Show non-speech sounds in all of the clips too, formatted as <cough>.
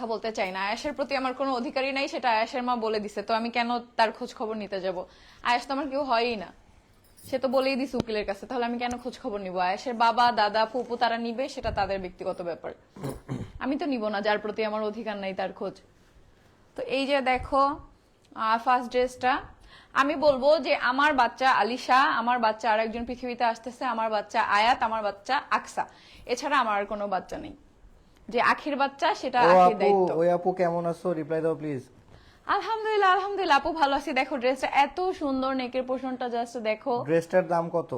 কথা বলতে চাই না। আয়াসের প্রতি আমার কোনো অধিকারই নাই, সেটা আয়াসের মা বলে দিছে। তো আমি কেন তার খোঁজ খবর নিতে যাব? আয়াস তো আমার কেউ হয়ই না। সে তো বলেই দিছে উকিলের কাছে, তাহলে আমি কেন খোঁজ খবর নিব? আয়াসের বাবা, দাদা, ফুপু, তারা নিবে, সেটা তাদের ব্যক্তিগত ব্যাপার। আমি তো নিব না, যার প্রতি আমার অধিকার নাই তার খোঁজ। তো এই যে দেখো ফার্স্ট ড্রেসটা আমি বলব যে আমার বাচ্চা আলিশা, আমার বাচ্চা আরেকজন পৃথিবীতে আসতেছে, আমার বাচ্চা আয়াত, আমার বাচ্চা আকসা। এছাড়া আমার আর কোনো বাচ্চা নেই। যে আখির বাচ্চা সেটা আখির দায়িত্ব। ওই আপু কেমন আছো? রিপ্লাই দাও প্লিজ আলহামদুলিল্লাহ আলহামদুলিল্লাহ আপু ভালো আছি। দেখো ড্রেসটা এত সুন্দর নেকের পোষণটা জাস্ট দেখো। ড্রেসটার দাম কত?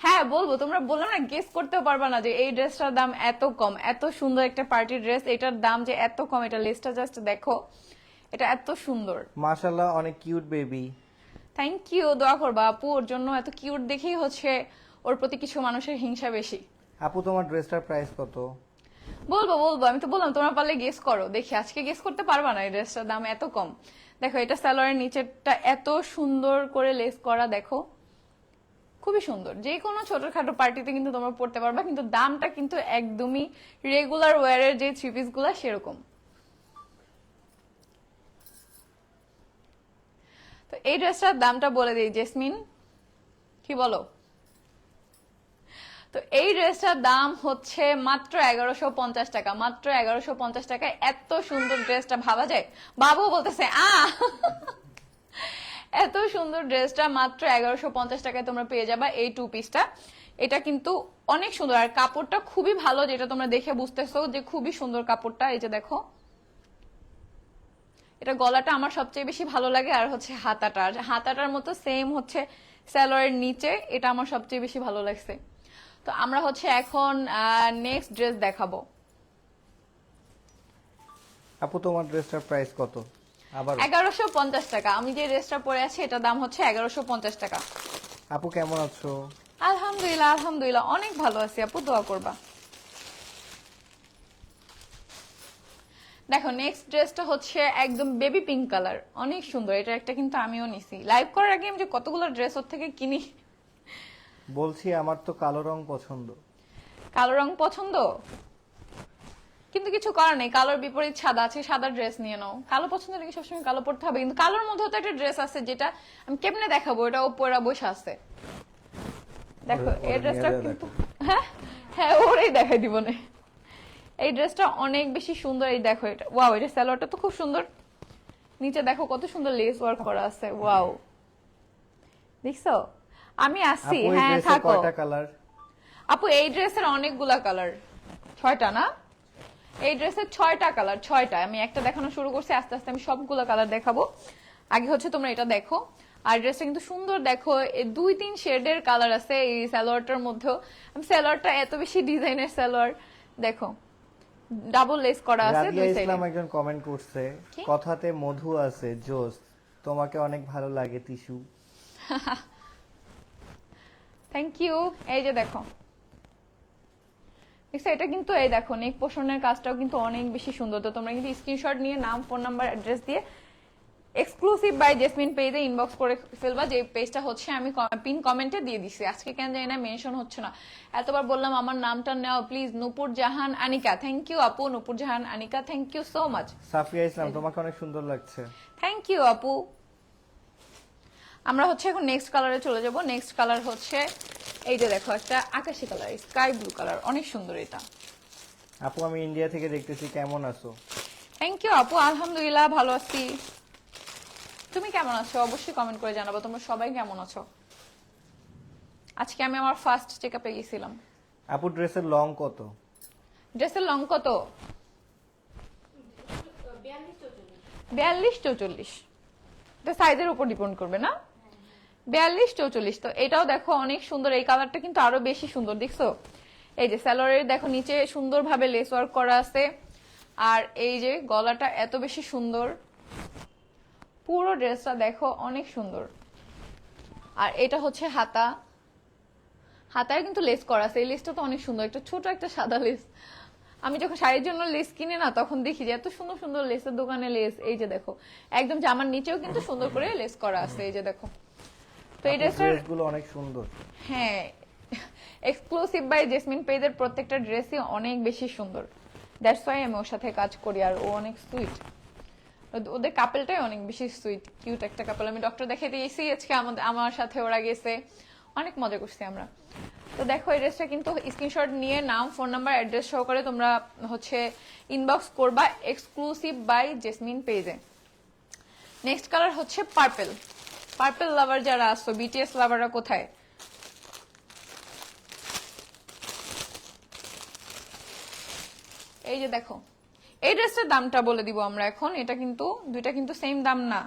হ্যাঁ বলব তোমরা বললাম না গেস করতেও পারবা না যে এই ড্রেসটার দাম এত কম। এত সুন্দর একটা পার্টি ড্রেস এটার দাম যে এত কম এটা লিস্টটা জাস্ট দেখো। এটা এত সুন্দর। মাশাআল্লাহ অনেক কিউট বেবি থ্যাংক ইউ দোয়া করবা আপু। ওর জন্য এত কিউট দেখেই হচ্ছে ওর প্রতি কিছু মানুষের হিংসা বেশি। আপু তোমার ড্রেসটার প্রাইস কত? বলব বলব, আমি তো বললাম, তোমরা পারলে গেস করো। দেখি, আজকে গেস করতে পারবা না, এই ড্রেসটার দাম এত কম। দেখো, এটা স্যালোয়ারের নিচেরটা এত সুন্দর করে লেস করা, দেখো। খুবই সুন্দর। যে কোনো ছোটখাটো পার্টিতে কিন্তু তোমরা পড়তে পারবা, কিন্তু দামটা কিন্তু একদমই রেগুলার ওয়ারের যে থ্রি পিসগুলা, সেরকম। তো এই ড্রেসটার দামটা বলে দিই, জেসমিন, কি বলো? এই ড্রেসটার দাম হচ্ছে মাত্র এগারোশো পঞ্চাশ টাকা। মাত্র এগারোশো পঞ্চাশ টাকায় এত সুন্দর ড্রেসটা ভাবা যায়? বাবু বলতেছে, আ! এত সুন্দর ড্রেসটা মাত্র এগারোশো পঞ্চাশ টাকায় তোমরা পেয়ে যাবা এই টু। পিসটা এটা কিন্তু অনেক সুন্দর। আর কাপড়টা খুবই ভালো, যেটা তোমরা দেখে বুঝতেছো যে খুবই সুন্দর কাপড়টা। এই যে দেখো। এটা গলাটা আমার সবচেয়ে বেশি ভালো লাগে, আর হচ্ছে হাতাটা হাতাটার মতো সেম হচ্ছে স্যালোয়ারের নিচে। এটা আমার সবচেয়ে বেশি ভালো লাগছে। তো আমরা হচ্ছে এখন নেক্সট ড্রেস দেখাবো। আপু তোমার ড্রেসটার প্রাইস কত? আবার এগারোশো পঞ্চাশ টাকা। আমি যে ড্রেসটা পরে আছি এটার দাম হচ্ছে এগারোশো পঞ্চাশ টাকা। আপু কেমন আছো? আলহামদুলিল্লাহ আলহামদুলিল্লাহ। অনেক ভালো আছি। আপু দোয়া করবা। দেখো নেক্সট ড্রেসটা হচ্ছে একদম বেবি পিঙ্ক কালার অনেক সুন্দর। এটা একটা কিন্তু আমিও নিছি। লাইভ করার আগে আমি যে কতগুলো ড্রেস ওর থেকে কিনি বলছি আমার তো কালো রং পছন্দ। কালো রং পছন্দ? কিন্তু কিছু করার নেই কালোর বিপরীত সাদা আছে সাদা ড্রেস নিয়ে নাও। কালো পছন্দ নাকি সবসময় কালো পড়তে হবে? কিন্তু কালোর মধ্যেও তো একটা ড্রেস আছে যেটা আমি কেমনে দেখাবো? এটা ওপরা বসে আছে। দেখো এই ড্রেসটা কিন্তু হ্যাঁ? হ্যাঁ ওরেই দেখাই দিব না। এই ড্রেসটা অনেক বেশি সুন্দর এই দেখো এটা। ওয়াও এটা স্যালোয়ারটা তো খুব সুন্দর। নিচে দেখো কত সুন্দর লেস ওয়ার্ক করা আছে। ওয়াও দেখছ? আমি আসছি। হ্যাঁ থাকো। কয়টা কালার আপু এই ড্রেসের অনেকগুলা কালার ছয়টা না? এই ড্রেসের ছয়টা কালার ছয়টা। আমি একটা দেখানো শুরু করছি আস্তে আস্তে আমি সবগুলো কালার দেখাবো। আগে হচ্ছে তোমরা এটা দেখো। আর ড্রেসটা কিন্তু সুন্দর দেখো দুই তিন শেডের কালার আছে এই সালোয়ারটার মধ্যেও। আমি সালোয়ারটা এত বেশি ডিজাইনের সালোয়ার দেখো ডাবল লেস করা আছে দুই সাইডে ইসলাম একজন কমেন্ট করছে কথাতে মধু আছে জোস। তোমাকে অনেক ভালো লাগে টিস্যু <laughs> থ্যাংক ইউ এই যে দেখো। দেখছ এটা কিন্তু এই দেখো নেক পোষণের কাজটাও কিন্তু অনেক বেশি সুন্দর। তো তোমরা কিন্তু স্ক্রিনশট নিয়ে নাম ফোন নাম্বার অ্যাড্রেস দিয়ে এক্সক্লুসিভ বাই জেসমিন পেজে ইনবক্স করে ফেলবা। যে পেজটা হচ্ছে আমি পিন কমেন্টে দিয়ে দিছি। আজকে কেন জানি না মেনশন হচ্ছে না। এতবার বললাম আমার নামটা নেওয়া please Nupur Jahan Anika. Thank you আপু Nupur Jahan Anika. Thank you so much Safia Islam তোমাকে অনেক সুন্দর লাগছে। থ্যাংক ইউ আপু। আমরা হচ্ছে এখন নেক্সট কালারে চলে যাব। নেক্সট কালার হচ্ছে এই যে দেখো একটা আকাশি কালার স্কাই ব্লু কালার অনেক সুন্দর এটা। আপু আমি ইন্ডিয়া থেকে দেখতেছি কেমন আছো? থ্যাংক ইউ আপু আলহামদুলিল্লাহ ভালো আছি। তুমি কেমন আছো? অবশ্যই কমেন্ট করে জানাব তোমরা সবাই কেমন আছো? আজকে আমি আমার ফার্স্ট চেক আপে গেছিলাম। আপু ড্রেসের লং কত? ড্রেসের লং কত? বিয়াল্লিশ চৌচল্লিশ। এটা সাইজের উপর ডিপেন্ড করবে না? বিয়াল্লিশ, চৌচল্লিশ। তো এটাও দেখো অনেক সুন্দর, এই কালারটা কিন্তু আরও বেশি সুন্দর, দেখছ? এই যে স্যালোয়ারের দেখো নিচে সুন্দরভাবে লেস ওয়ার্ক করা আছে। আর এই যে গলাটা এত বেশি সুন্দর, পুরো ড্রেসটা দেখো অনেক সুন্দর। আর এটা হচ্ছে হাতা। হাতায় কিন্তু লেস করা আছে, এই লেসটা তো অনেক সুন্দর, একটা ছোট একটা সাদা লেস আমি যখন শাড়ির জন্য লেস কিনে না, তখন দেখি যে এত সুন্দর সুন্দর লেসের দোকানে লেস এই যে দেখো। একদম জামার নিচেও কিন্তু সুন্দর করে লেস করা আছে, এই যে দেখো। তো এই ড্রেসগুলো অনেক সুন্দর। হ্যাঁ এক্সক্লুসিভ বাই জেসমিন পেজের প্রত্যেকটা ড্রেসই অনেক বেশি সুন্দর। দ্যাটস ওয়াই আমি ওর সাথে কাজ করি আর ও অনেক সুইট ওদের কাপেলটাই অনেক বেশি সুইট কিউট একটা কাপেল আমি ডক্টর আজকে আমাদের আমার সাথে ওরা গেছে। অনেক মজা করছি আমরা। তো দেখো এই ড্রেসটা কিন্তু স্ক্রিনশট নিয়ে নাম ফোন নাম্বার অ্যাড্রেস সহকারে তোমরা হচ্ছে ইনবক্স করবা এক্সক্লুসিভ বাই জেসমিন পেজে নেক্সট কালার হচ্ছে পার্পেল পার্পেল লাভার যারা আসছো বিটিএস লাভাররা কোথায়? এই যে দেখো, এই ড্রেসটার দামটা বলে দিব আমরা এখন, এটা কিন্তু, দুইটা কিন্তু সেম দাম না।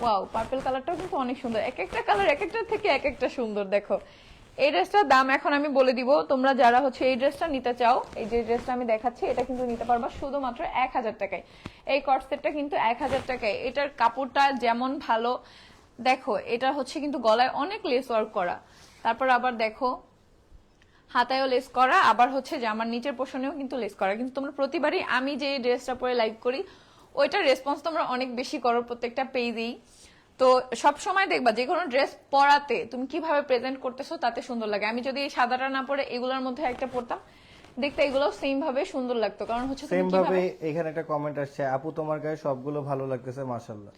ওয়াও পার্পল কালারটাও কিন্তু অনেক সুন্দর। এক একটা কালার এক একটা থেকে এক একটা সুন্দর, দেখো। এই ড্রেসটার দাম এখন আমি বলে দিব। তোমরা যারা হচ্ছে এই ড্রেসটা নিতে চাও, এই যে ড্রেসটা আমি দেখাচ্ছি, এটা কিন্তু নিতে পারবা শুধুমাত্র এক হাজার টাকায়। এই কটসেটটা কিন্তু এক হাজার টাকায়। এটার কাপড়টা যেমন ভালো, দেখো, এটা হচ্ছে কিন্তু গলায় অনেক লেস ওয়ার্ক করা। তারপর আবার দেখো, হাতায়ও লেস করা, আবার হচ্ছে জামার নিচের পোষণেও কিন্তু লেস করা। কিন্তু তোমরা প্রতিবারই আমি যে ড্রেসটা পরে লাইক করি, ওইটার রেসপন্স তোমরা অনেক বেশি করো প্রত্যেকটা পেজেই তো সব সময় দেখবা যে কোনো ড্রেস পরাতে তুমি কীভাবে প্রেজেন্ট করতেছো তাতে সুন্দর লাগে। আমি যদি এই সাদাটা না পরে এগুলোর মধ্যে একটা পরতাম দেখতে এগুলো সেম ভাবে সুন্দর লাগতো। কারণ হচ্ছে সেম ভাবে এখানে একটা কমেন্ট আসছে আপু তোমার গায়ে সবগুলো ভালো লাগতেছে মাশাল্লাহ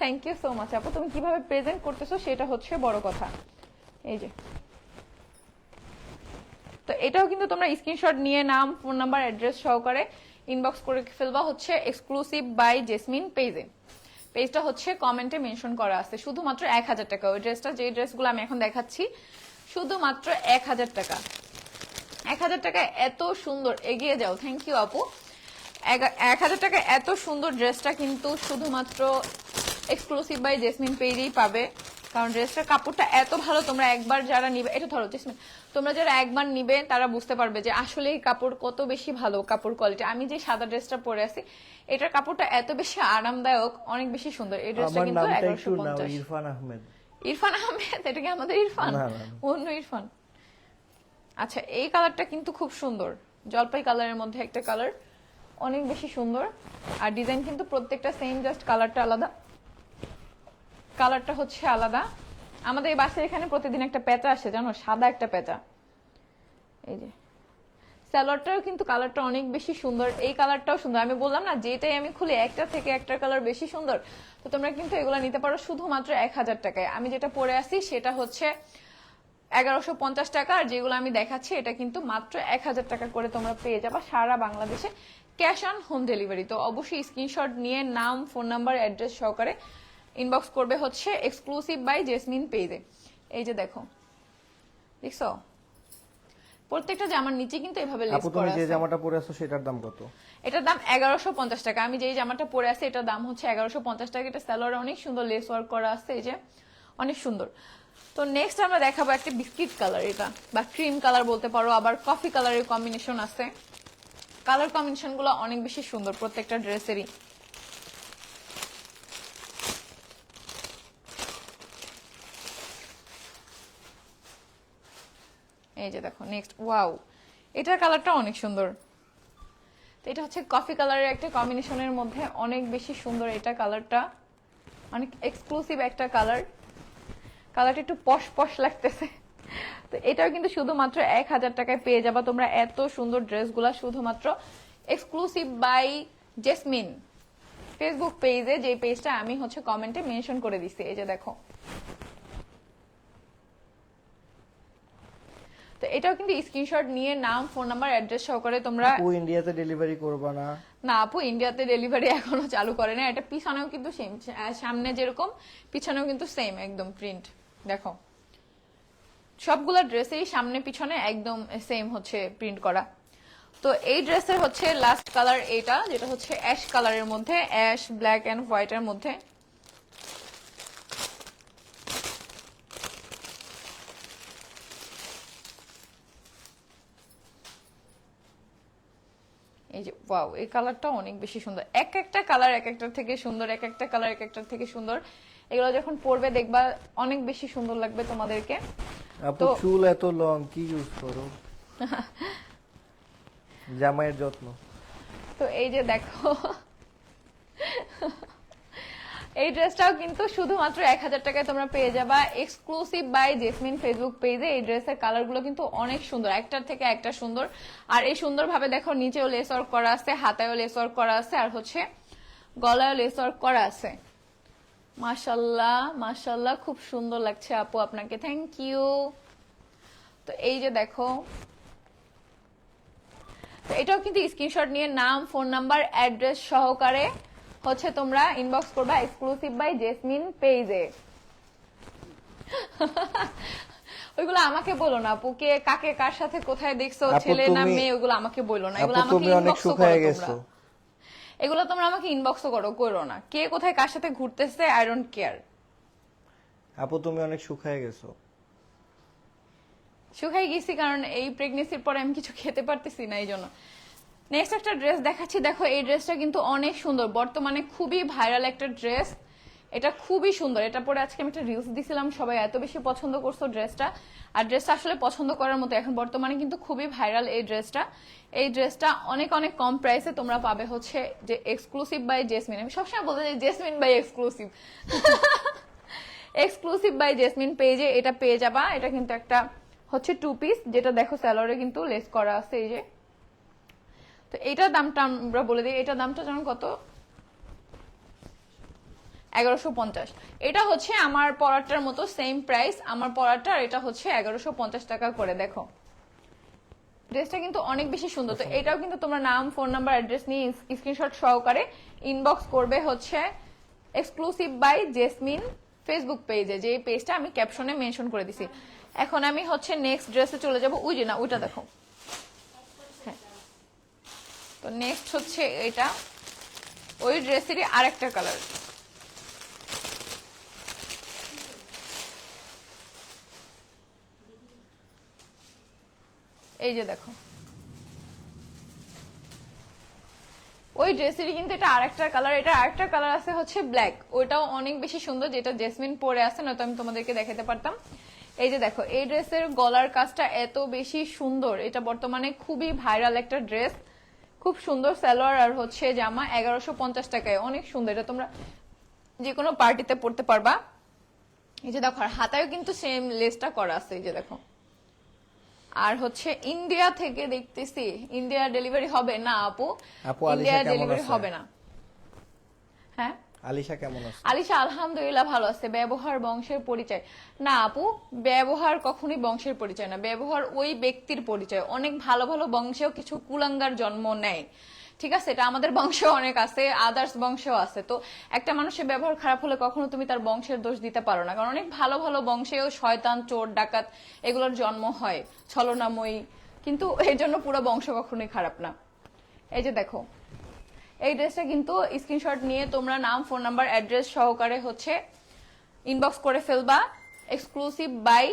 থ্যাংক ইউ সো মাচ আপু। তুমি কীভাবে প্রেজেন্ট করতেছো সেটা হচ্ছে বড় কথা। এই যে। তো এটাও কিন্তু তোমরা স্ক্রিনশট নিয়ে নাম ফোন নাম্বার অ্যাড্রেস সহকারে ইনবক্স করে ফেলবা হচ্ছে এক্সক্লুসিভ বাই জেসমিন পেজে পেজটা হচ্ছে কমেন্টে মেনশন করা আছে। শুধুমাত্র এক হাজার টাকা। ওই ড্রেসটা যে ড্রেসগুলো আমি এখন দেখাচ্ছি, শুধুমাত্র এক হাজার টাকা। এক হাজার টাকা এত সুন্দর। এগিয়ে যাও। থ্যাংক ইউ আপু। এক- হাজার টাকা এত সুন্দর ড্রেসটা কিন্তু শুধুমাত্র এক্সক্লুসিভ বাই জেসমিন পেজেই পাবে। কারণ ড্রেসটার কাপড়টা এত ভালো তোমরা একবার যারা নিবে এটা ধরো জেসমিন তোমরা যারা একবার নিবে তারা বুঝতে পারবে যে আসলে এই কাপড় কত বেশি ভালো কাপড় কোয়ালিটি আমি যে সাদা ড্রেসটা পরে আছি এটার কাপড়টা এত বেশি আরামদায়ক অনেক বেশি সুন্দর। এই ড্রেসটা কিন্তু এগারোশো পঞ্চাশ। ইরফান আহমেদ। ইরফান আহমেদ? এটা কি আমাদের ইরফান। অন্য ইরফান। আচ্ছা এই কালারটা কিন্তু খুব সুন্দর। জলপাই কালারের মধ্যে একটা কালার অনেক বেশি সুন্দর। আর ডিজাইন কিন্তু প্রত্যেকটা সেম জাস্ট কালারটা আলাদা। কালারটা হচ্ছে আলাদা। আমাদের এই বাসায় এখানে প্রতিদিন একটা পেঁচা আসে, জানো? সাদা একটা পেঁচা এই যে। স্যালোয়ারটাও কিন্তু কালারটা অনেক বেশি সুন্দর। এই কালারটাও সুন্দর। আমি বললাম না, যেটাই আমি খুলি, একটা থেকে একটা কালার বেশি সুন্দর। তো তোমরা কিন্তু এগুলো নিতে পারো শুধুমাত্র এক হাজার টাকায়। আমি যেটা পরে আসি, সেটা হচ্ছে এগারোশো পঞ্চাশ টাকা। আর যেগুলো আমি দেখাচ্ছি, এটা কিন্তু মাত্র এক হাজার টাকা করে তোমরা পেয়ে যাবা সারা বাংলাদেশে। Cash on home delivery. তো অবশ্যই স্ক্রিনশট নিয়ে নাম, ফোন নাম্বার, অ্যাড্রেস সহকারে ইনবক্স করবে হচ্ছে এক্সক্লুসিভ বাই জেসমিন পেজে এই যে দেখো দেখছ? প্রত্যেকটা জামার নিচে কিন্তু এভাবে লেস আপু তুমি যে জামাটা পরে আছো সেটার দাম কত? এটার দাম এগারোশো পঞ্চাশ টাকা। আমি যেই জামাটা পরে আছি এটার দাম হচ্ছে এগারোশো পঞ্চাশ টাকা। এটা স্যালোয়ারে অনেক সুন্দর লেস ওয়ার্ক করা আছে এই যে অনেক সুন্দর। তো নেক্সট আমরা দেখাবো একটা বিস্কিট কালার এটা বা ক্রিম কালার বলতে পারো আবার কফি কালারের কম্বিনেশন আছে। কালার কম্বিনেশনগুলো অনেক বেশি সুন্দর প্রত্যেকটা ড্রেসেরই এই যে দেখো নেক্সট ওয়াও এটার কালারটা অনেক সুন্দর। তো এটা হচ্ছে কফি কালারের একটা কম্বিনেশনের মধ্যে অনেক বেশি সুন্দর এটা কালারটা অনেক এক্সক্লুসিভ একটা কালার কালারটা একটু পশ পশ লাগতেছে। তো এটাও কিন্তু শুধুমাত্র এক হাজার টাকায় পেয়ে যাবা। তোমরা এত সুন্দর ড্রেসগুলা শুধুমাত্র এক্সক্লুসিভ বাই জেসমিন ফেসবুক পেজে যে পেজটা আমি হচ্ছে কমেন্টে মেনশন করে দিছি। এই যে দেখো। তো এটাও কিন্তু স্ক্রিনশট নিয়ে নাম ফোন নাম্বার অ্যাড্রেস সহকারে তোমরা আপু ইন্ডিয়াতে ডেলিভারি করবা না? না আপু ইন্ডিয়াতে ডেলিভারি এখনও চালু করে না এটা পিছনেও কিন্তু সেম সামনে যেরকম পিছনেও কিন্তু সেম একদম প্রিন্ট দেখো সবগুলা ড্রেসেই সামনে পিছনে একদম সেম হচ্ছে প্রিন্ট করা। তো এই ড্রেসের হচ্ছে লাস্ট কালার এটা যেটা হচ্ছে অ্যাশ কালারের মধ্যে অ্যাশ ব্ল্যাক অ্যান্ড হোয়াইটের মধ্যে। ওয়াও এই কালারটা অনেক বেশি সুন্দর। এক একটা কালার এক একটা থেকে সুন্দর এক একটা কালার এক একটা থেকে সুন্দর। এগুলো যখন পরবে দেখবা অনেক বেশি সুন্দর লাগবে তোমাদেরকে। আপু চুল এত লং কি ইউজ করো? <laughs> জামাইয়ের যত্ন। তো এই যে দেখো। এই ড্রেসটাও কিন্তু শুধুমাত্র এক হাজার টাকায় তোমরা পেয়ে যাবা। এক্সক্লুসিভ বাই জেসমিন ফেসবুক পেজে এই ড্রেসের কালারগুলো কিন্তু অনেক সুন্দর, একটার থেকে একটা সুন্দর। আর এই সুন্দরভাবে দেখো, নিচেও লেস ওয়ার্ক করা আছে, হাতায়ও লেস ওয়ার্ক করা আছে, আর হচ্ছে গলায়ও লেস ওয়ার্ক করা আছে। মাশাল্লাহ মাশাল্লাহ, খুব সুন্দর লাগছে আপু আপনাকে। থ্যাংক ইউ তো এই যে দেখো, তো এটাও কিন্তু স্ক্রিনশট নিয়ে নাম ফোন নাম্বার অ্যাড্রেস সহকারে হচ্ছে তোমরা ইনবক্স করবা এক্সক্লুসিভ বাই জেসমিন পেজে ওইগুলো আমাকে বলো না আপুকে কাকে কার সাথে কোথায় দেখছ ছেলে না মেয়ে ওগুলো আমাকে বলো না এগুলো আমাকে ইনবক্স করো তোমরা। এগুলো তোমরা আমাকে ইনবক্স করো করো না। কে কোথায় কার সাথে ঘুরতেছে আই ডোন্ট কেয়ার আপু তুমি অনেক শুকায় গেছো। শুকাই গেছি কারণ এই প্রেগনেন্সির পরে আমি কিছু খেতে পারতেছি না এই জন্য নেক্সট একটা ড্রেস দেখাচ্ছি। দেখো, এই ড্রেসটা কিন্তু অনেক সুন্দর। বর্তমানে খুবই ভাইরাল একটা ড্রেস এটা খুবই সুন্দর। এটা পরে আজকে আমি একটা রিলস দিছিলাম, সবাই এত বেশি পছন্দ করছ ড্রেসটা আর ড্রেসটা আসলে পছন্দ করার মতো। এখন বর্তমানে কিন্তু খুবই ভাইরাল এই ড্রেসটা এই ড্রেসটা অনেক অনেক কম প্রাইসে তোমরা পাবে হচ্ছে যে এক্সক্লুসিভ বাই জেসমিন আমি সবসময় বলতে চাই Jesmin by exclusive exclusive by Jesmin পেজে এটা পেয়ে যাবা। এটা কিন্তু একটা হচ্ছে টু পিস যেটা দেখো স্যালোরে কিন্তু লেস করা আছে। এই যে তো এটার দামটা আমরা বলে দিই। এটার দামটা যেমন কত? এগারোশো পঞ্চাশ। এটা হচ্ছে আমার পরাটার মতো সেম প্রাইস আমার পরাটা এটা হচ্ছে এগারোশো পঞ্চাশ টাকা করে দেখো। ড্রেসটা কিন্তু অনেক বেশি সুন্দর। তো এটাও কিন্তু তোমরা নাম ফোন নাম্বার অ্যাড্রেস নিয়ে স্ক্রিনশট সহকারে ইনবক্স করবে হচ্ছে এক্সক্লুসিভ বাই জেসমিন ফেসবুক পেজে যে পেজটা আমি ক্যাপশনে মেনশন করে দিছি। এখন আমি হচ্ছে নেক্সট ড্রেসে চলে যাব। ওই যে না ওইটা দেখো। তো নেক্সট হচ্ছে এটা। ওই ড্রেসেরই আরেকটা কালার এই যে দেখো। ওই ড্রেসেরই কিন্তু এটা আরেকটা কালার এটা আরেকটা কালার আছে হচ্ছে ব্ল্যাক ওইটাও অনেক বেশি সুন্দর, যেটা জেসমিন পরে আছে, নয়তো আমি তোমাদেরকে দেখাতে পারতাম। এই যে দেখো, এই ড্রেসের গলার কাজটা এত বেশি সুন্দর। এটা বর্তমানে খুবই ভাইরাল একটা ড্রেস খুব সুন্দর সালোয়ার আর হচ্ছে জামা এগারোশো পঞ্চাশ টাকায়। অনেক সুন্দর। এটা তোমরা যে কোনো পার্টিতে পড়তে পারবা। এই যে দেখো আর হাতায়ও কিন্তু সেম লেসটা করা আছে এই যে দেখো। আর হচ্ছে ইন্ডিয়া থেকে দেখতেছি ইন্ডিয়া ডেলিভারি হবে না আপু? আপু, ইন্ডিয়া ডেলিভারি হবে না। হ্যাঁ? আলিশা কেমন আছে? আলিশা আলহামদুলিল্লাহ ভালো আছে। ব্যবহার বংশের পরিচয়। না, আপু, ব্যবহার কখনোই বংশের পরিচয় না। ব্যবহার ওই ব্যক্তির পরিচয়। অনেক ভালো ভালো বংশেও কিছু কুলাঙ্গার জন্ম নেয়। ঠিক আছে? এটা আমাদের বংশেও অনেক আছে আদার্স বংশেও আছে। তো একটা মানুষের ব্যবহার খারাপ হলে কখনো তুমি তার বংশের দোষ দিতে পারো না। কারণ অনেক ভালো ভালো বংশেও শয়তান, চোর, ডাকাত এগুলোর জন্ম হয়। ছলনাময়ী। কিন্তু এর জন্য পুরো বংশ কখনোই খারাপ না। এই যে দেখো এই ড্রেসটা কিন্তু স্ক্রিনশট নিয়ে তোমরা নাম, ফোন নাম্বার, অ্যাড্রেস সহকারে হচ্ছে ইনবক্স করে ফেলবা। এক্সক্লুসিভ বাই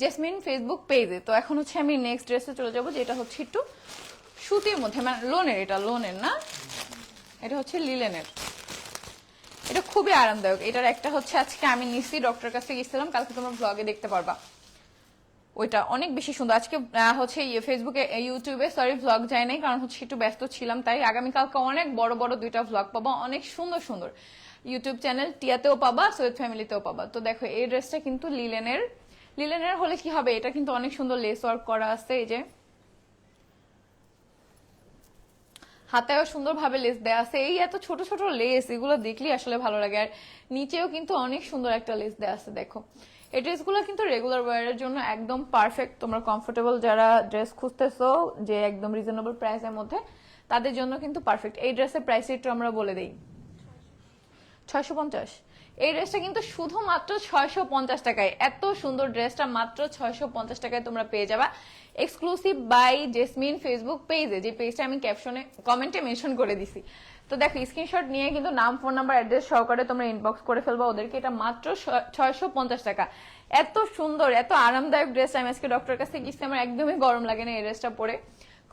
জেসমিন ফেসবুক পেজে তো এখন হচ্ছে আমি নেক্সট ড্রেসে চলে যাব, যেটা হচ্ছে একটু সুতির মধ্যে মানে লোনের এটা লোনের না? এটা হচ্ছে লিলেনের এটা খুবই আরামদায়ক। এটার একটা হচ্ছে আজকে আমি নিচ্ছি ডক্টর কাছে গেছিলাম কালকে তোমরা ব্লগে দেখতে পারবা। ওইটা অনেক বেশি সুন্দর। আজকে হচ্ছে ফেসবুকে ইউটিউবে সরি ভ্লগ যায় নাই, কারণ হচ্ছে একটু ব্যস্ত ছিলাম, তাই আগামীকালকে অনেক বড় বড় দুইটা ভ্লগ পাবা। অনেক সুন্দর সুন্দর। ইউটিউব চ্যানেল টিয়াতেও পাবা সৈয়দ ফ্যামিলিতেও পাবা। তো দেখো, এই ড্রেসটা কিন্তু লিলেনের লিলেনের হলে কি হবে? এটা কিন্তু অনেক সুন্দর লেস ওয়ার্ক করা আছে, এই যে। হাতেও সুন্দরভাবে লেস দেওয়া আছে। এই এত ছোট ছোট লেস এগুলো দেখলেই আসলে ভালো লাগে। আর নিচেও কিন্তু অনেক সুন্দর একটা লেস দেয়া আছে, দেখো। এই ড্রেসগুলো কিন্তু রেগুলার ওয়ারের জন্য একদম পারফেক্ট তোমরা কমফোর্টেবল যারা ড্রেস খুঁজতেছো যে একদম রিজনেবল প্রাইসের মধ্যে, তাদের জন্য কিন্তু পারফেক্ট এই ড্রেসের প্রাইস একটু আমরা বলে দিই। ছয়শো পঞ্চাশ। এই ড্রেসটা কিন্তু শুধুমাত্র ছয়শো পঞ্চাশ টাকায়। এত সুন্দর ড্রেসটা মাত্র ছয়শো পঞ্চাশ টাকায় তোমরা পেয়ে যাবা। এক্সক্লুসিভ বাই জেসমিন ফেসবুক পেজে যে পেজটা আমি ক্যাপশনে কমেন্টে মেনশন করে দিছি। তো দেখো স্ক্রিনশট নিয়ে কিন্তু নাম ফোন নাম্বার অ্যাড্রেস সহকারে তোমরা ইনবক্স করে ফেলবা। ওদেরকে এটা মাত্র ছয়শো পঞ্চাশ টাকা। এত সুন্দর, এত আরামদায়ক ড্রেস আমি আজকে ডক্টর কাছে গেছি আমার একদমই গরম লাগে না এই ড্রেসটা পরে।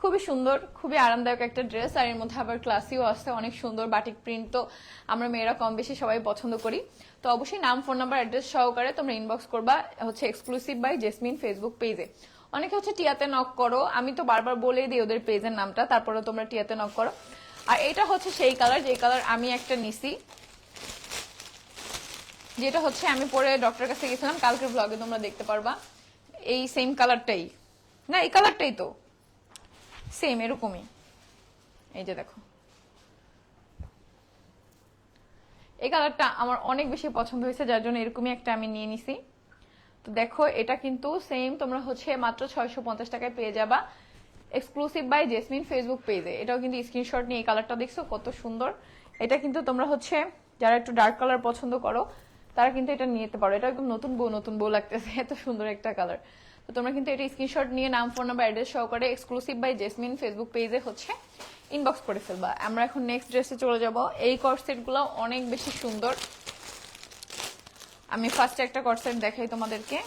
খুবই সুন্দর, খুবই আরামদায়ক একটা ড্রেস আর এর মধ্যে আবার ক্লাসিও আছে, অনেক সুন্দর বাটিক প্রিন্ট তো আমরা মেয়েরা কম বেশি সবাই পছন্দ করি। তো অবশ্যই নাম ফোন নাম্বার অ্যাড্রেস সহকারে তোমরা ইনবক্স করবা, হচ্ছে এক্সক্লুসিভ বাই জেসমিন ফেসবুক পেজে অনেকে হচ্ছে টিয়াতে নক করো, আমি তো বারবার বলেই দিই ওদের পেজের নামটা তারপরে তোমরা টিয়াতে নক করো। আর এটা হচ্ছে সেই কালার যে কালার আমি একটা নিছি। যেটা হচ্ছে আমি পরে ডক্টরের কাছে গেছিলাম, কালকের ব্লগে তোমরা দেখতে পারবা। এই সেম কালারটাই না, এই কালারটাই তো। সেম এরকমই। এই যে দেখো। এই কালারটা আমার অনেক বেশি পছন্দ হয়েছে, যার জন্য এরকমই একটা আমি নিয়ে নিছি। তো দেখো, এটা কিন্তু সেম তোমরা হচ্ছে মাত্র ছয়শো পঞ্চাশ টাকায় পেয়ে যাবা। এক্সক্লুসিভ বাই জেসমিন ফেসবুক পেজে এটাও কিন্তু স্ক্রিনশট নিয়ে এই কালারটা দেখছ, কত সুন্দর। এটা কিন্তু তোমরা হচ্ছে, যারা একটু ডার্ক কালার পছন্দ করো, তারা কিন্তু এটা নিতে পারো। এটা একদম নতুন বউ নতুন বউ লাগতেছে, এত সুন্দর একটা কালার তোমরা কিন্তু এটা স্ক্রিনশট নিয়ে নাম ফোন নাম্বার অ্যাড্রেস সহকারে এক্সক্লুসিভ বাই জেসমিন ফেসবুক পেজে হচ্ছে ইনবক্স করে ফেলবা। আমরা এখন নেক্সট ড্রেসে চলে যাব। এই কর্সেটগুলো অনেক বেশি সুন্দর। আমি ফার্স্টে একটা কর্সেট দেখাই তোমাদেরকে।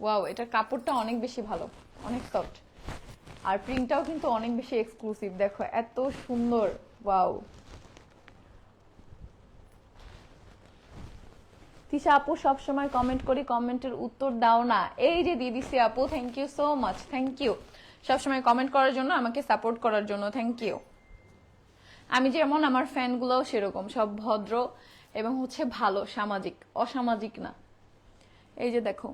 ওয়াও এটার কাপড়টা অনেক বেশি ভালো, অনেক সফট আর প্রিন্টটাও কিন্তু অনেক বেশি এক্সক্লুসিভ দেখো, এত সুন্দর। ওয়াও তিশা আপু সবসময় কমেন্ট করি কমেন্টের উত্তর দাও না। এই যে দিদিসি আপু thank you so much thank you সবসময় কমেন্ট করার জন্য, আমাকে সাপোর্ট করার জন্য থ্যাংক ইউ আমি যেমন, আমার ফ্যানগুলোও সেরকম, সব ভদ্র এবং হচ্ছে ভালো, সামাজিক, অসামাজিক না। এই যে দেখো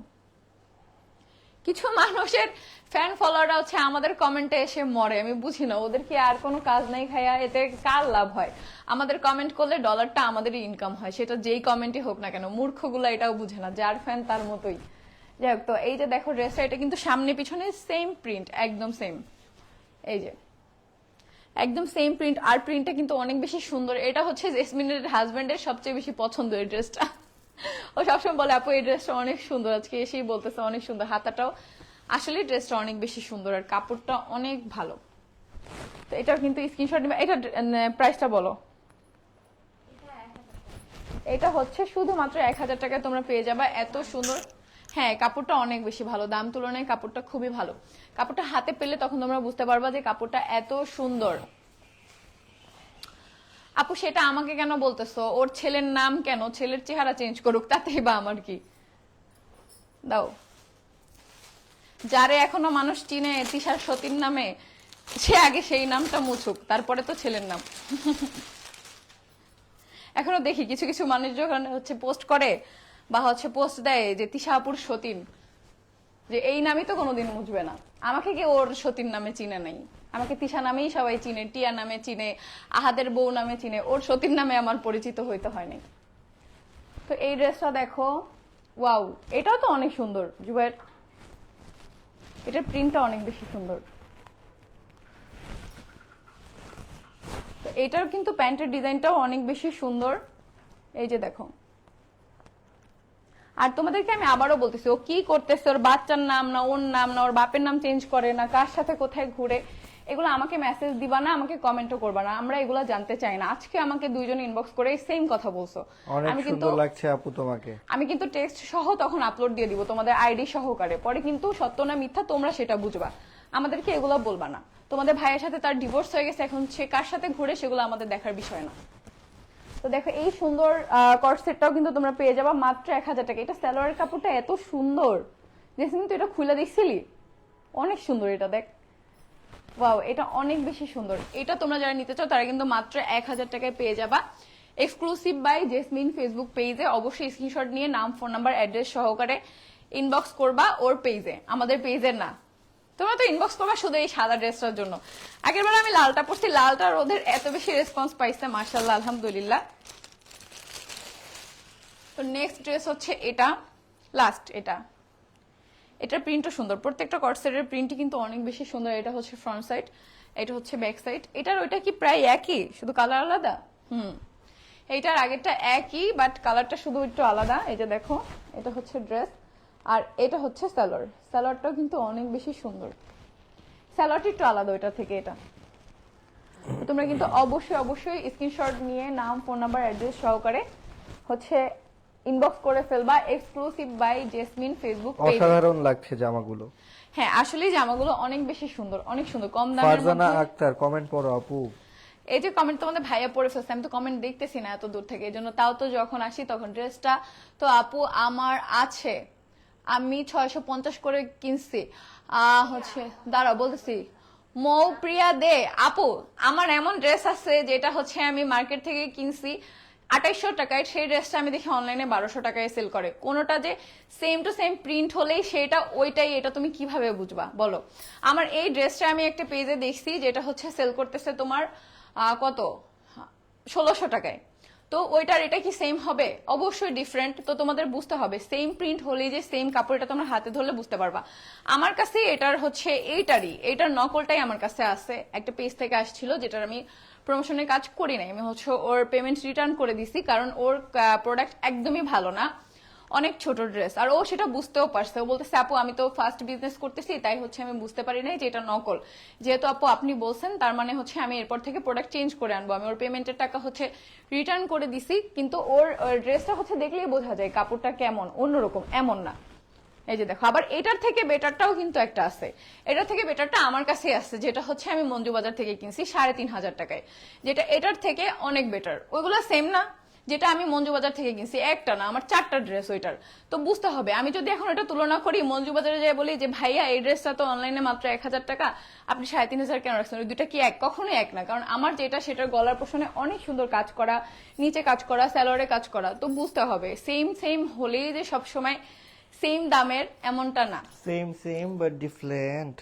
কিছু মানুষের ফ্যান ফলোয়াররা হচ্ছে আমাদের কমেন্টে এসে মরে। আমি বুঝি না, ওদের কি আর কোনো কাজ নাই খাইয়া এতে কার লাভ হয়? আমাদের কমেন্ট করলে ডলারটা আমাদেরই ইনকাম হয়, সেটা যেই কমেন্টই হোক না কেন। মূর্খগুলো এটাও বুঝে না, যার ফ্যান তার মতোই। যাই হোক, তো এই যে দেখো ড্রেসটা এটা কিন্তু সামনে পিছনে সেম প্রিন্ট একদম সেম এই যে, একদম সেম প্রিন্ট আর প্রিন্টটা কিন্তু অনেক বেশি সুন্দর। এটা হচ্ছে জেসমিনের হাজবেন্ডের সবচেয়ে বেশি পছন্দ এই ড্রেসটা ও সবসময় বলে, আপু, এই ড্রেসটা অনেক সুন্দর, আজকে এসেই বলতেছে অনেক সুন্দর, হাতাটাও। আসলে ড্রেসটা অনেক বেশি সুন্দর আর কাপড়টা অনেক ভালো। তো এটাও কিন্তু স্ক্রিনশট নিবে। এটা প্রাইসটা বলো। এটা হচ্ছে শুধুমাত্র এক হাজার টাকায় তোমরা পেয়ে যাবে। এত সুন্দর। হ্যাঁ কাপড়টা অনেক বেশি ভালো। দাম তুলনায় কাপড়টা খুবই ভালো। কাপড়টা হাতে পেলে তখন তোমরা বুঝতে পারবা যে কাপড়টা এত সুন্দর। আপু, সেটা আমাকে কেন বলতেছো? ওর ছেলের নাম কেন? ছেলের চেহারা চেঞ্জ করুক, তাতেই বা আমার কি? দাও। যারে এখনও মানুষ চিনে, তিশার সতীর নামে, সে আগে সেই নামটা মুছুক, তারপরে তো ছেলের নাম। এখনও দেখি, কিছু কিছু মানুষ যখন হচ্ছে পোস্ট করে বা হচ্ছে পোস্ট দেয় যে তিশাপুর সতীন যে এই নামই তো কোনোদিন মুছবে না। আমাকে কি ওর সতীর নামে চিনে নাই? আমাকে তিশা নামেই সবাই চিনে, টিয়া নামে চিনে, আহাদের বউ নামে চিনে। ওর সতীর নামে আমার পরিচিত হইতে হয় নাই। তো এই ড্রেসটা দেখো। ওয়াও, এটাও তো অনেক সুন্দর। জুবাইর এটার প্রিন্টটা অনেক বেশি সুন্দর। এটার কিন্তু প্যান্টের ডিজাইনটাও অনেক বেশি সুন্দর। এই যে দেখো। আর তোমাদেরকে আমি আবারও বলতেছি ও কি করতেছে? ওর বাচ্চার নাম না ওর নাম না ওর বাপের নাম চেঞ্জ করে না কার সাথে কোথায় ঘুরে? এগুলো আমাকে মেসেজ দিবা না আমাকে কমেন্টও করবা না। আমরা এগুলো জানতে চাই না। আজকে আমাকে দুইজন ইনবক্স করে সেম কথা বলছো। আমি কিন্তু লাগছে আপু তোমাকে। আমি কিন্তু টেক্সট সহ তখন আপলোড দিয়ে দিব তোমাদের আইডি সহকারে। পরে কিন্তু সত্য না মিথ্যা তোমরা সেটা বুঝবা। আমাদেরকে এগুলো বলবা না। তোমাদের ভাইয়ের সাথে তার ডিভোর্স হয়ে গেছে এখন সে কার সাথে ঘুরে সেগুলো আমাদের দেখার বিষয় না। তো দেখো, এই সুন্দর কর্সেটটাও কিন্তু তোমরা পেয়ে যাবা মাত্র এক হাজার টাকা। এটা স্যালোয়ারের কাপড়টা এত সুন্দর। জেসমিন তুই এটা খুলে দেখছিলি? অনেক সুন্দর এটা, দেখ। ওয়াও, এটা অনেক বেশি সুন্দর। এটা তোমরা যারা নিতে চাও, তারা কিন্তু মাত্র এক হাজার টাকায় পেয়ে যাবা। এক্সক্লুসিভ বাই জেসমিন ফেসবুক পেজে অবশ্যই স্ক্রিনশট নিয়ে নাম ফোন নাম্বার অ্যাড্রেস সহকারে ইনবক্স করবা ওর পেজে আমাদের পেজের না। তোমরা তো ইনবক্স করবা শুধু এই সাদা ড্রেসটার জন্য। আগের বার আমি লালটা পরছি, লালটা রোদের এত বেশি রেসপন্স পাইছে মার্শাল্লাহ আলহামদুলিল্লাহ। তো নেক্সট ড্রেস হচ্ছে এটা লাস্ট এটা। এটার প্রিন্টও সুন্দর, প্রত্যেকটা কটসেটের প্রিন্টই কিন্তু অনেক বেশি সুন্দর। এটা হচ্ছে ফ্রন্ট সাইড এটা হচ্ছে ব্যাক সাইড এটার ওইটা কি প্রায় একই, শুধু কালার আলাদা? হুম। এইটার আগেরটা একই বাট কালারটা শুধু একটু আলাদা। এই যে দেখো, এটা হচ্ছে ড্রেস আর এটা হচ্ছে স্যালোয়ার। স্যালোয়ারটাও কিন্তু অনেক বেশি সুন্দর। স্যালোয়ারটা একটু আলাদা ওইটা থেকে এটা। তোমরা কিন্তু অবশ্যই অবশ্যই স্ক্রিনশট নিয়ে নাম ফোন নাম্বার অ্যাড্রেস সহকারে হচ্ছে ইনবক্স করে ফেলবা exclusive by Jesmin Facebook page অসাধারণ লাগছে জামাগুলো। হ্যাঁ আসলে জামাগুলো অনেক বেশি সুন্দর অনেক সুন্দর। কম দামের ফারজানা আক্তার কমেন্ট পড়ো আপু। এই যে কমেন্ট তোমাদের ভাইয়া পড়ে ফেলছে আমি তো কমেন্ট দেখতেছি না এত দূর থেকে এই জন্য তাও তো যখন আসি তখন ড্রেসটা তো আপু আমার আছে। আমি ছয়শো পঞ্চাশ করে কিনছি। হচ্ছে দাঁড়া বলতেছি। মৌ প্রিয়া দে, আপু, আমার এমন ড্রেস আছে যেটা হচ্ছে আমি মার্কেট থেকে কিনছি আঠাইশশো টাকায়। সেই ড্রেসটা আমি দেখি অনলাইনে বারোশো টাকায় সেল করে। কোনোটা যে সেম টু সেম প্রিন্ট হলেই সেটা, ওইটাই, এটা তুমি কীভাবে বুঝবা? বলো। আমার এই ড্রেসটা আমি একটা পেজে দেখছি যেটা হচ্ছে সেল করতেছে তোমার কত? ষোলোশো টাকায়। তো ওইটার এটা কি সেম হবে? অবশ্যই ডিফারেন্ট তো তোমাদের বুঝতে হবে সেম প্রিন্ট হলেই যে সেম কাপড়টা তোমরা হাতে ধরলে বুঝতে পারবা। আমার কাছে এটার হচ্ছে এইটারই, এটার নকলটাই আমার কাছে আছে। একটা পেজ থেকে আসছিল যেটার আমি প্রমোশনের কাজ করি নাই। আমি হচ্ছে ওর পেমেন্ট রিটার্ন করে দিছি, কারণ ওর প্রোডাক্ট একদমই ভালো না। অনেক ছোট ড্রেস। আর ও সেটা বুঝতেও পারছে। ও বলতেছে, আপু, আমি তো ফার্স্ট বিজনেস করতেছি, তাই হচ্ছে আমি বুঝতে পারি নাই যে এটা নকল। যেহেতু আপু, আপনি বলছেন, তার মানে হচ্ছে আমি এরপর থেকে প্রোডাক্ট চেঞ্জ করে আনব। আমি ওর পেমেন্টের টাকা হচ্ছে রিটার্ন করে দিছি, কিন্তু ওর ড্রেসটা হচ্ছে দেখলেই বোঝা যায় কাপড়টা কেমন, অন্যরকম, এমন না। এই যে দেখো, আবার এটার থেকে বেটারটাও কিন্তু একটা আছে। এটার থেকে বেটারটা আমার কাছে আছে, যেটা হচ্ছে আমি মঞ্জু বাজার থেকে কিনছি সাড়ে তিন হাজার টাকায়। যেটা এটার থেকে অনেক বেটার ওইগুলো সেম না। যেটা আমি মঞ্জু বাজার থেকে কিনছি একটা না আমার চারটা ড্রেস ওইটার। তো বুঝতে হবে আমি যদি এখন এটা তুলনা করি মঞ্জু বাজারে যাই বলি যে ভাইয়া এই ড্রেসটা তো অনলাইনে মাত্র এক হাজার টাকা আপনি সাড়ে তিন হাজার কেন রাখছেন? ওই দুটা কি এক? কখনোই এক না কারণ আমার যেটা সেটার গলার পোষণে অনেক সুন্দর কাজ করা নিচে কাজ করা স্যালোয়ারে কাজ করা তো বুঝতে হবে সেম সেম হলেই যে সবসময় সেম দামের এমনটা না। সেম সেম বাট ডিফারেন্ট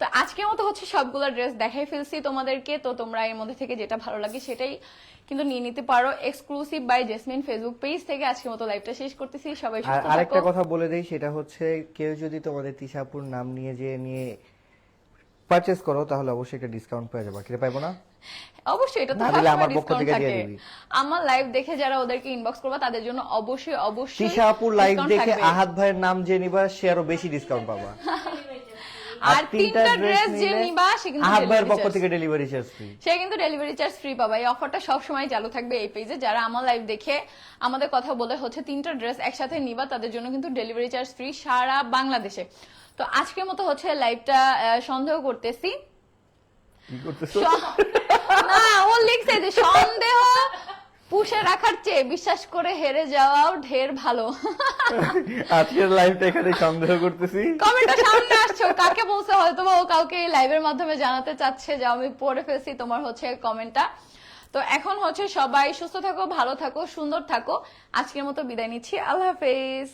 তো আজকের মতো হচ্ছে সবগুলো ড্রেস দেখাই ফেলছি তোমাদেরকে। তো তোমরা এর মধ্যে থেকে যেটা ভালো লাগে সেটাই কিন্তু নিয়ে নিতে পারো। Exclusive by Jesmin Facebook page থেকে আজকের মতো লাইভটা শেষ করতেছি। সবাই আরেকটা কথা বলে দেই সেটা হচ্ছে কেউ যদি তোমাদের তিশাপুর নাম নিয়ে যে নিয়ে পারচেজ করো তাহলে অবশ্যই একটা ডিসকাউন্ট পেয়ে যাবে। কিরে পাইবো না? অবশ্যই এটা তো আমার পক্ষ থেকে দিয়ে। দিবি। আমার লাইভ দেখে যারা ওদেরকে ইনবক্স করবা তাদের জন্য অবশ্যই অবশ্যই তিশাপুর লাইভ দেখে। আহাত ভাইয়ের নাম যে নিবা সে আরও বেশি ডিসকাউন্ট পাবা। <laughs> আর তিনটা ড্রেস যে নিবা সে কিন্তু পক্ষ থেকে ডেলিভারি চার্জ ফ্রি সে কিন্তু ডেলিভারি চার্জ ফ্রি পাবা। এই অফারটা সবসময় চালু থাকবে এই পেজে যারা আমার লাইভ দেখে আমাদের কথা বলে হচ্ছে তিনটা ড্রেস একসাথে নিবা তাদের জন্য কিন্তু ডেলিভারি চার্জ ফ্রি সারা বাংলাদেশে। তো আজকের মতো হচ্ছে লাইভটা সন্দেহ করতেছি। কি করতেছো? না ও লিখছে যে সন্দেহ পুষে রাখার চেয়ে বিশ্বাস করে হেরে যাওয়াও ঢের ভালো। আজকের লাইভটা এখানে সন্দেহ করতেছি। কমেন্টটা সামনে আসছো ও কাকে বলছে? হয়তো বা ও কাউকে এই লাইভের মাধ্যমে জানাতে চাচ্ছে যে আমি পড়ে ফেলছি তোমার হচ্ছে কমেন্টটা তো এখন হচ্ছে সবাই সুস্থ থাকো ভালো থাকো সুন্দর থাকো। আজকের মতো বিদায় নিচ্ছি। আল্লাহ হাফেজ।